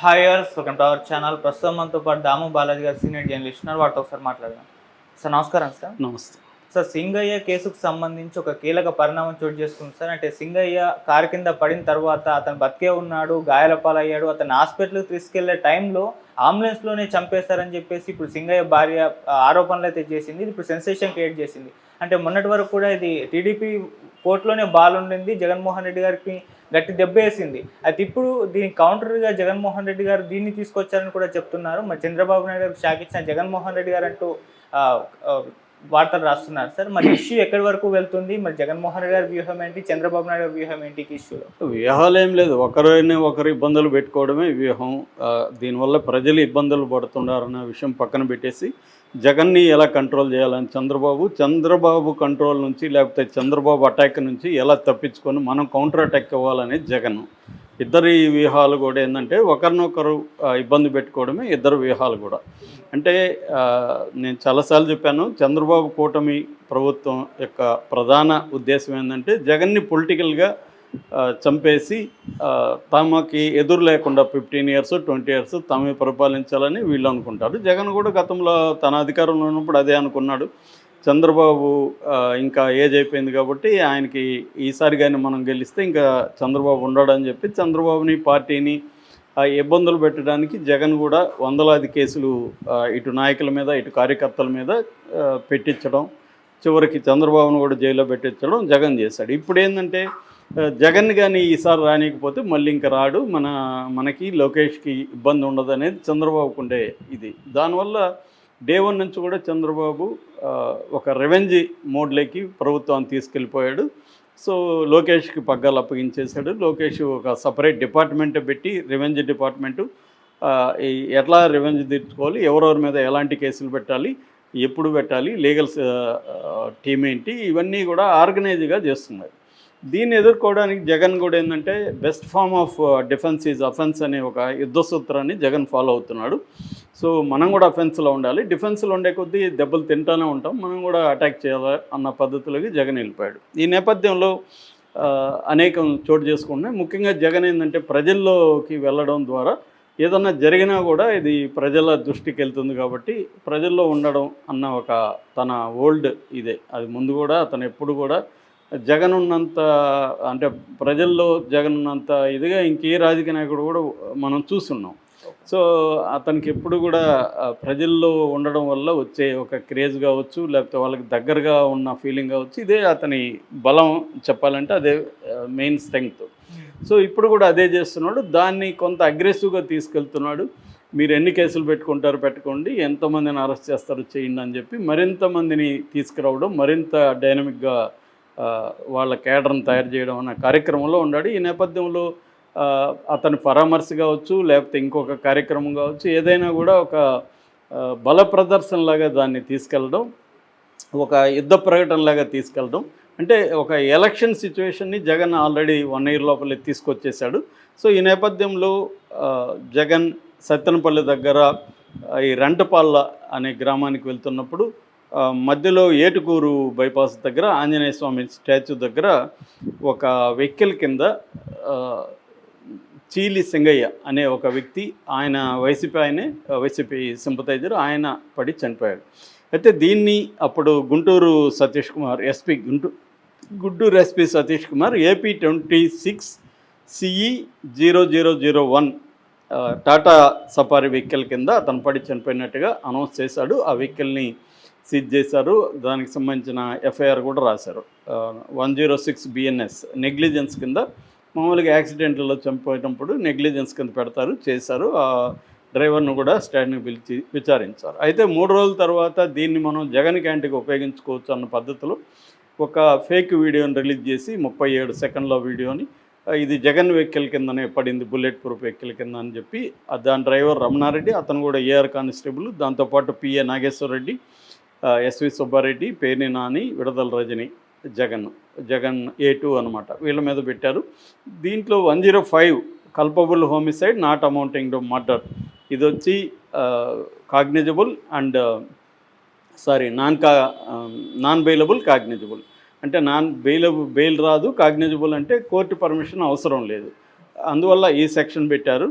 Hi viewers welcome to our channel ప్రస్తుతం మనతో పాటు దాము బాలాజీ గారు సీనియర్ జర్నలిస్ట్ ఉన్నారు. వాటితో ఒకసారి మాట్లాడదాం. సార్ నమస్కారం సార్ నమస్తే. సార్ సింగయ్య కేసుకు సంబంధించి ఒక కీలక పరిణామం చోటు చేసుకుంది సార్ అంటే సింగయ్య కారు కింద పడిన తర్వాత అతను బతికే ఉన్నాడు గాయాల పాలయ్యాడు. అతను హాస్పిటల్కి తీసుకెళ్ళే టైంలో అంబులెన్స్లోనే చంపేశారని చెప్పేసి ఇప్పుడు సింగయ్య భార్య ఆరోపణలు అయితే చేసింది. ఇది ఇప్పుడు సెన్సేషన్ క్రియేట్ చేసింది. అంటే మొన్నటి వరకు కూడా ఇది టీడీపీ కోర్టులోనే బాల్ ఉండింది జగన్మోహన్ రెడ్డి గారికి గట్టి దెబ్బ వేసింది. అయితే ఇప్పుడు దీని కౌంటర్గా జగన్మోహన్ రెడ్డి గారు దీన్ని తీసుకొచ్చారని కూడా చెప్తున్నారు. మరి చంద్రబాబు నాయుడు గారికి షాక్ ఇచ్చిన జగన్మోహన్ రెడ్డి గారు అంటూ వార్తలు రాస్తున్నారు. సార్ మరి ఇష్యూ ఎక్కడి వరకు వెళ్తుంది? మరి జగన్మోహన్ రెడ్డి గారి వ్యూహం ఏంటి? చంద్రబాబు నాయుడు గారి వ్యూహం ఏంటి ఇష్యూలో వ్యూహాలు ఏం లేదు. ఒకరిని ఒకరు ఇబ్బందులు పెట్టుకోవడమే వ్యూహం. దీనివల్ల ప్రజలు ఇబ్బందులు పడుతున్నారన్న విషయం పక్కన పెట్టేసి జగన్ని ఎలా కంట్రోల్ చేయాలని చంద్రబాబు చంద్రబాబు కంట్రోల్ నుంచి లేకపోతే చంద్రబాబు అటాక్ నుంచి ఎలా తప్పించుకొని మనం కౌంటర్ అటాక్ ఇవ్వాలనేది జగన్. ఇద్దరి వ్యూహాలు కూడా ఏంటంటే ఒకరినొకరు ఇబ్బంది పెట్టుకోవడమే ఇద్దరు వ్యూహాలు కూడా. అంటే నేను చాలాసార్లు చెప్పాను చంద్రబాబు కూటమి ప్రభుత్వం యొక్క ప్రధాన ఉద్దేశం ఏంటంటే జగన్ని పొలిటికల్గా చంపేసి తమకి ఎదురు లేకుండా ఫిఫ్టీన్ ఇయర్స్ ట్వంటీ ఇయర్స్ తమే పరిపాలించాలని వీళ్ళు అనుకుంటారు. జగన్ కూడా గతంలో తన అధికారంలో ఉన్నప్పుడు అదే అనుకున్నాడు. చంద్రబాబు ఇంకా ఏజ్ అయిపోయింది కాబట్టి ఆయనకి ఈసారి కానీ మనం గెలిస్తే ఇంకా చంద్రబాబు ఉండడని చెప్పి చంద్రబాబుని పార్టీని ఆ, ఇబ్బందులు పెట్టడానికి జగన్ కూడా వందలాది కేసులు ఇటు నాయకుల మీద ఇటు కార్యకర్తల మీద పెట్టించడం చివరికి చంద్రబాబును కూడా జైల్లో పెట్టించడం జగన్ చేశాడు. ఇప్పుడు ఏంటంటే జగన్ కానీ ఈసారి రానికపోతే మళ్ళీ ఇంకా రాడు. మన మనకి లోకేష్కి ఇబ్బంది ఉండదు అనేది చంద్రబాబుకు ఉండే ఇది. దానివల్ల డే వన్ నుంచి కూడా చంద్రబాబు ఒక రెవెంజ్ మోడ్లోకి ప్రభుత్వాన్ని తీసుకెళ్ళిపోయాడు. సో లోకేష్కి పగ్గాలు అప్పగించేశాడు. లోకేష్ ఒక సపరేట్ డిపార్ట్మెంట్ పెట్టి రెవెంజ్ డిపార్ట్మెంటు ఎట్లా రెవెంజ్ తీర్చుకోవాలి ఎవరెవరి మీద ఎలాంటి కేసులు పెట్టాలి ఎప్పుడు పెట్టాలి లీగల్ టీమ్ ఏంటి ఇవన్నీ కూడా ఆర్గనైజ్గా చేస్తున్నారు. దీన్ని ఎదుర్కోవడానికి జగన్ కూడా ఏంటంటే best form of defence is offence అనే ఒక యుద్ధ సూత్రాన్ని జగన్ ఫాలో అవుతున్నాడు. సో మనం కూడా అఫెన్స్లో ఉండాలి. డిఫెన్స్లో ఉండే కొద్దీ దెబ్బలు తింటానే ఉంటాం. మనం కూడా అటాక్ చేయాలి అన్న పద్ధతిలోకి జగన్ వెళ్ళిపోయాడు. ఈ నేపథ్యంలో uh, అనేకం చోటు చేసుకుంటున్నాయి. ముఖ్యంగా జగన్ ఏంటంటే ప్రజల్లోకి వెళ్ళడం ద్వారా ఏదన్నా జరిగినా కూడా ఇది ప్రజల దృష్టికి వెళ్తుంది కాబట్టి ప్రజల్లో ఉండడం అన్న ఒక తన ఓల్డ్ ఇదే. అది ముందు కూడా అతను ఎప్పుడు కూడా జగన్ ఉన్నంత అంటే ప్రజల్లో జగన్ ఉన్నంత ఇదిగా ఇంకే రాజకీయ నాయకుడు కూడా మనం చూస్తున్నాం. సో అతనికి ఎప్పుడు కూడా ప్రజల్లో ఉండడం వల్ల వచ్చే ఒక క్రేజ్ కావచ్చు లేకపోతే వాళ్ళకి దగ్గరగా ఉన్న ఫీలింగ్ కావచ్చు ఇదే అతని బలం చెప్పాలంటే అదే మెయిన్ స్ట్రెంగ్త్. సో ఇప్పుడు కూడా అదే చేస్తున్నాడు. దాన్ని కొంత అగ్రెసివ్గా తీసుకెళ్తున్నాడు. మీరు ఎన్ని కేసులు పెట్టుకుంటారు పెట్టుకోండి ఎంతమందిని అరెస్ట్ చేస్తారు చేయండి అని చెప్పి మరింత మందిని తీసుకురావడం మరింత డైనమిక్గా వాళ్ళ కేడర్ని తయారు చేయడం అన్న కార్యక్రమంలో ఉన్నాడు. ఈ నేపథ్యంలో అతని పరామర్శ కావచ్చు లేకపోతే ఇంకొక కార్యక్రమం కావచ్చు ఏదైనా కూడా ఒక బల ప్రదర్శనలాగా దాన్ని తీసుకెళ్ళడం ఒక యుద్ధ ప్రకటనలాగా తీసుకెళ్ళడం. అంటే ఒక ఎలక్షన్ సిచ్యువేషన్ని జగన్ ఆల్రెడీ వన్ ఇయర్ లోపలే తీసుకొచ్చేసాడు సో ఈ నేపథ్యంలో జగన్ సత్తెనపల్లి దగ్గర ఈ రెంటపాళ్ళ అనే గ్రామానికి వెళ్తున్నప్పుడు మధ్యలో ఏటుకూరు బైపాస్ దగ్గర ఆంజనేయ స్వామి స్టాచ్యూ దగ్గర ఒక వెహికల్ కింద చీలి సింగయ్య అనే ఒక వ్యక్తి ఆయన వైసీపీ ఆయనే వైసీపీ సింపతైజర్ ఆయన పడి చనిపోయాడు. అయితే దీన్ని అప్పుడు Guntur Satish Kumar SP Guntur Guntur SP Satish Kumar AP twenty six CE zero zero zero one Tata safari vehicle కింద అతను పడి చనిపోయినట్టుగా అనౌన్స్ చేశాడు. ఆ వెహికల్ని సీజ్ చేశారు. దానికి సంబంధించిన ఎఫ్ఐఆర్ కూడా రాశారు. One zero six BNS negligence కింద మామూలుగా యాక్సిడెంట్లలో చనిపోయేటప్పుడు నెగ్లిజెన్స్ కింద పెడతారు చేశారు. ఆ డ్రైవర్ను కూడా స్టాండ్ని పిలిచి విచారించారు. అయితే మూడు రోజుల తర్వాత దీన్ని మనం జగన్ క్యాంటీకి ఉపయోగించుకోవచ్చు అన్న పద్ధతిలో ఒక ఫేక్ వీడియోని రిలీజ్ చేసి ముప్పై ఏడు సెకండ్ల వీడియోని ఇది జగన్ వెహికల్ కిందనే పడింది బుల్లెట్ ప్రూఫ్ వెహికల్ కింద అని చెప్పి దాని డ్రైవర్ రమణారెడ్డి అతను కూడా ఏఆర్ కానిస్టేబుల్ దాంతోపాటు PA Nageswara Reddy SV Subba Reddy Perni Nani Vidadala Rajini Jagan. Jagan A two అనమాట వీళ్ళ మీద పెట్టారు. దీంట్లో one zero five culpable homicide not amounting to murder ఇది వచ్చి కాగ్నిజబుల్ అండ్ సారీ నాన్ కా నాన్ బెయిలబుల్ కాగ్నిజబుల్ అంటే నాన్ బెయిలబుల్ బెయిల్ రాదు. కాగ్నిజబుల్ అంటే కోర్టు పర్మిషన్ అవసరం లేదు. అందువల్ల ఈ సెక్షన్ పెట్టారు.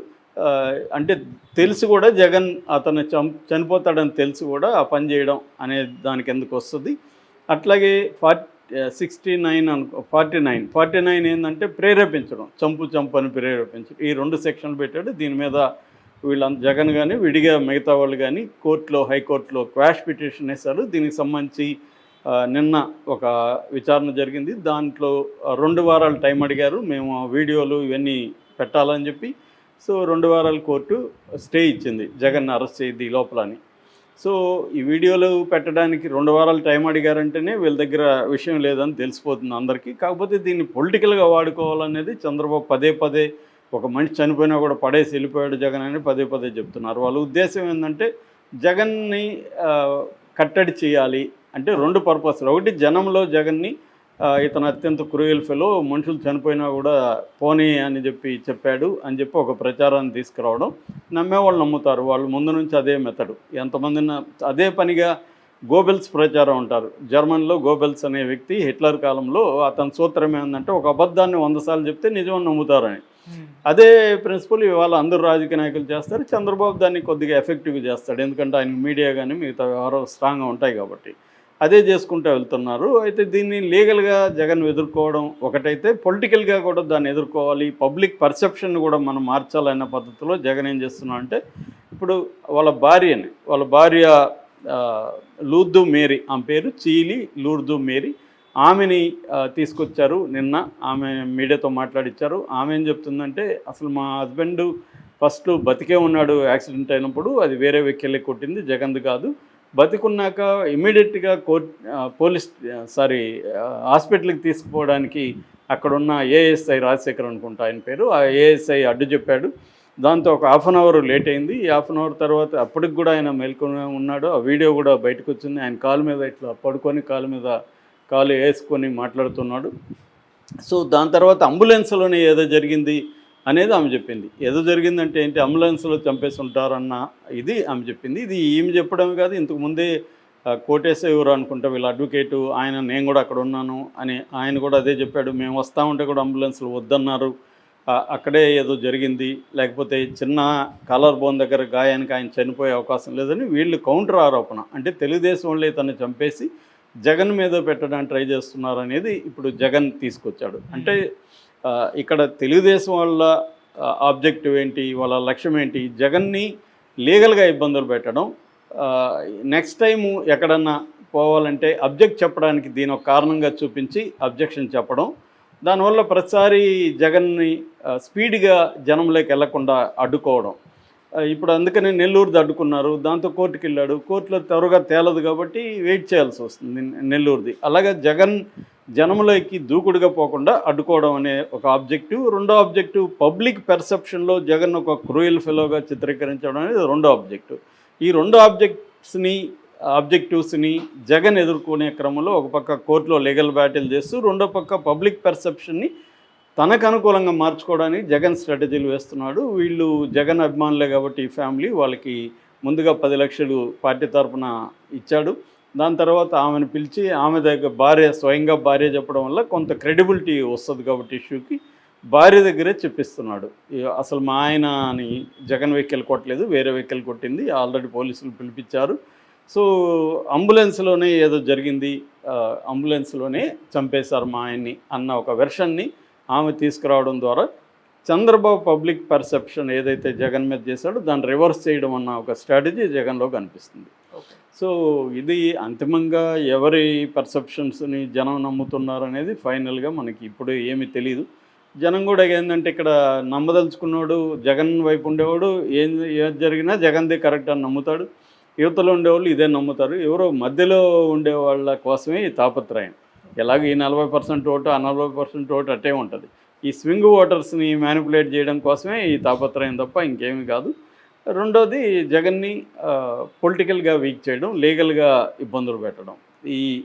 అంటే తెలిసి కూడా జగన్ అతను చం చనిపోతాడని తెలిసి కూడా ఆ పని చేయడం అనే దానికి ఎందుకు వస్తుంది? అట్లాగే ఫార్టీ సిక్స్టీ నైన్ అనుకో ఫార్టీ నైన్ ఫార్టీ నైన్ ఏంటంటే ప్రేరేపించడం చంపు చంపు అని ప్రేరేపించడం. ఈ రెండు సెక్షన్లు పెట్టాడు. దీని మీద వీళ్ళంత జగన్ కానీ విడిగా మిగతా వాళ్ళు కానీ కోర్టులో హైకోర్టులో క్వాష్ పిటిషన్ వేశారు. దీనికి సంబంధించి నిన్న ఒక విచారణ జరిగింది. దాంట్లో రెండు వారాలు టైం అడిగారు. మేము ఆ వీడియోలు ఇవన్నీ పెట్టాలని చెప్పి సో రెండు వారాల కోర్టు స్టే ఇచ్చింది. జగన్ అరెస్ట్ చేయద్ది లోపల అని. సో ఈ వీడియోలు పెట్టడానికి రెండు వారాలు టైం అడిగారంటేనే వీళ్ళ దగ్గర విషయం లేదని తెలిసిపోతుంది అందరికీ. కాకపోతే దీన్ని పొలిటికల్గా వాడుకోవాలనేది చంద్రబాబు పదే పదే ఒక మనిషి చనిపోయినా కూడా పడేసి వెళ్ళిపోయాడు జగన్ అని పదే పదే చెప్తున్నారు. వాళ్ళ ఉద్దేశం ఏంటంటే జగన్ని కట్టడి చేయాలి అంటే రెండు పర్పస్లు. ఒకటి జనంలో జగన్ని ఇతను అత్యంత క్రూయల్ ఫెలో మనుషులు చనిపోయినా కూడా పోనీ అని చెప్పి చెప్పాడు అని చెప్పి ఒక ప్రచారాన్ని తీసుకురావడం నమ్మే వాళ్ళు నమ్ముతారు. వాళ్ళు ముందు నుంచి అదే మెథడు. ఎంతమంది అదే పనిగా గోబెల్స్ ప్రచారం ఉంటారు జర్మన్లో గోబెల్స్ అనే వ్యక్తి హిట్లర్ కాలంలో అతని సూత్రం ఏంటంటే ఒక అబద్ధాన్ని వంద సార్లు చెప్తే నిజమని నమ్ముతారని. అదే ప్రిన్సిపల్ ఇవాళ అందరూ రాజకీయ నాయకులు చేస్తారు. చంద్రబాబు దాన్ని కొద్దిగా ఎఫెక్టివ్గా చేస్తాడు. ఎందుకంటే ఆయన మీడియా కానీ మిగతా వ్యవహారం స్ట్రాంగ్గా ఉంటాయి కాబట్టి. అదే చేసుకుంటూ వెళ్తున్నారు. అయితే దీన్ని లీగల్గా జగన్ ఎదుర్కోవడం ఒకటైతే పొలిటికల్గా కూడా దాన్ని ఎదుర్కోవాలి. పబ్లిక్ పర్సెప్షన్ కూడా మనం మార్చాలన్న పద్ధతిలో జగన్ ఏం చేస్తున్నా అంటే ఇప్పుడు వాళ్ళ భార్యని వాళ్ళ భార్య లూర్దు మేరీ ఆమె పేరు చీలి లూర్దు మేరీ. ఆమెని తీసుకొచ్చారు నిన్న. ఆమె మీడియాతో మాట్లాడిచ్చారు. ఆమె ఏం చెప్తుందంటే అసలు మా హస్బెండ్ ఫస్ట్ బతికే ఉన్నాడు యాక్సిడెంట్ అయినప్పుడు అది వేరే వెహికల్లే కొట్టింది జగన్ది కాదు. బతికున్నాక ఇమీడియట్గా కోర్ట్ పోలీస్ సారీ హాస్పిటల్కి తీసుకుపోవడానికి అక్కడున్న ఏఎస్ఐ రాజశేఖర్ అనుకుంటా ఆయన పేరు ఆ ఏఎస్ఐ అడ్డు చెప్పాడు. దాంతో ఒక హాఫ్ అన్ అవర్ లేట్ అయింది. ఈ హాఫ్ అన్ అవర్ తర్వాత అప్పటికి కూడా ఆయన మేల్కొని ఉన్నాడు. ఆ వీడియో కూడా బయటకు వచ్చింది. ఆయన కాలు మీద ఇట్లా పడుకొని కాలు మీద కాలు వేసుకొని మాట్లాడుతున్నాడు. సో దాని తర్వాత అంబులెన్స్లోనే ఏదో జరిగింది. అనేది ఆమె చెప్పింది. ఏదో జరిగిందంటే ఏంటి అంబులెన్స్లో చంపేసి ఉంటారన్న ఇది ఆమె చెప్పింది. ఇది ఈమె చెప్పడమే కాదు ఇంతకు ముందే కోటేశ్వర అనుకుంటా వీళ్ళ అడ్వకేటు ఆయన నేను కూడా అక్కడ ఉన్నాను అని ఆయన కూడా అదే చెప్పాడు. మేము వస్తా ఉంటే కూడా అంబులెన్స్లు వద్దన్నారు. అక్కడే ఏదో జరిగింది. లేకపోతే చిన్న కాలర్ బోన్ దగ్గర గాయానికి ఆయన చనిపోయే అవకాశం లేదని వీళ్ళు కౌంటర్ ఆరోపణ. అంటే తెలుగుదేశం వాళ్ళే తను చంపేసి జగన్ మీద పెట్టడానికి ట్రై చేస్తున్నారు అనేది ఇప్పుడు జగన్ తీసుకొచ్చాడు. అంటే ఇక్కడ తెలుగుదేశం వాళ్ళ ఆబ్జెక్టివ్ ఏంటి వాళ్ళ లక్ష్యం ఏంటి జగన్ని లీగల్గా ఇబ్బందులు పెట్టడం నెక్స్ట్ టైం ఎక్కడన్నా పోవాలంటే అబ్జెక్ట్ చెప్పడానికి దీని ఒక కారణంగా చూపించి అబ్జెక్షన్ చెప్పడం. దానివల్ల ప్రతిసారి జగన్ని స్పీడ్గా జనంలోకి వెళ్ళకుండా అడ్డుకోవడం. ఇప్పుడు అందుకనే నెల్లూరుది అడ్డుకున్నారు దాంతో కోర్టుకి వెళ్ళాడు. కోర్టులో త్వరగా తేలదు కాబట్టి వెయిట్ చేయాల్సి వస్తుంది నెల్లూరుది. అలాగే జగన్ జనంలోకి దూకుడుగా పోకుండా అడ్డుకోవడం అనే ఒక ఆబ్జెక్టివ్. రెండో ఆబ్జెక్టివ్ పబ్లిక్ పెర్సెప్షన్లో జగన్ ఒక క్రూయల్ ఫెలోగా చిత్రీకరించడం అనేది రెండో ఆబ్జెక్టివ్. ఈ రెండు ఆబ్జెక్ట్స్ని ఆబ్జెక్టివ్స్ని జగన్ ఎదుర్కొనే క్రమంలో ఒక పక్క కోర్టులో లీగల్ బ్యాటిల్ చేస్తూ రెండో పక్క పబ్లిక్ పెర్సెప్షన్ని తనకు అనుకూలంగా మార్చుకోవడానికి జగన్ స్ట్రాటజీలు వేస్తున్నాడు. వీళ్ళు జగన్ అభిమానులే కాబట్టి ఈ ఫ్యామిలీ వాళ్ళకి ముందుగా పది లక్షలు పార్టీ తరఫున ఇచ్చాడు. దాని తర్వాత ఆమెను పిలిచి ఆమె దగ్గర భార్య స్వయంగా భార్య చెప్పడం వల్ల కొంత క్రెడిబిలిటీ వస్తుంది కాబట్టి ఇష్యూకి భార్య దగ్గరే చెప్పిస్తున్నాడు. అసలు మా ఆయన అని జగన్ వెహికల్ కొట్టలేదు వేరే వెహికల్ కొట్టింది ఆల్రెడీ పోలీసులు పిలిపించారు. సో అంబులెన్స్లోనే ఏదో జరిగింది అంబులెన్స్లోనే చంపేశారు మా ఆయన్ని అన్న ఒక వెర్షన్ని ఆమె తీసుకురావడం ద్వారా చంద్రబాబు పబ్లిక్ పర్సెప్షన్ ఏదైతే జగన్ మీద చేశాడో దాన్ని రివర్స్ చేయడం అన్న ఒక స్ట్రాటజీ జగన్లో కనిపిస్తుంది. సో ఇది అంతిమంగా ఎవరి పర్సెప్షన్స్ని జనం నమ్ముతున్నారు అనేది ఫైనల్గా మనకి ఇప్పుడు ఏమీ తెలియదు జనం కూడా ఏంటంటే ఇక్కడ నమ్మదలుచుకున్నాడు జగన్ వైపు ఉండేవాడు ఏం ఏది జరిగినా జగన్దే కరెక్ట్ అని నమ్ముతాడు. యువతలో ఉండేవాళ్ళు ఇదే నమ్ముతారు. ఎవరో మధ్యలో ఉండే వాళ్ళ కోసమే ఈ తాపత్రయం. ఎలాగ ఈ నలభై పర్సెంట్ ఓటు ఆ నలభై పర్సెంట్ ఓటు అట్టే ఉంటుంది. ఈ స్వింగ్ ఓటర్స్ని మ్యానిపులేట్ చేయడం కోసమే ఈ తాపత్రయం తప్ప ఇంకేమీ కాదు. రెండోది జగన్ని పొలిటికల్గా వీక్ చేయడం లీగల్గా ఇబ్బందులు పెట్టడం. ఈ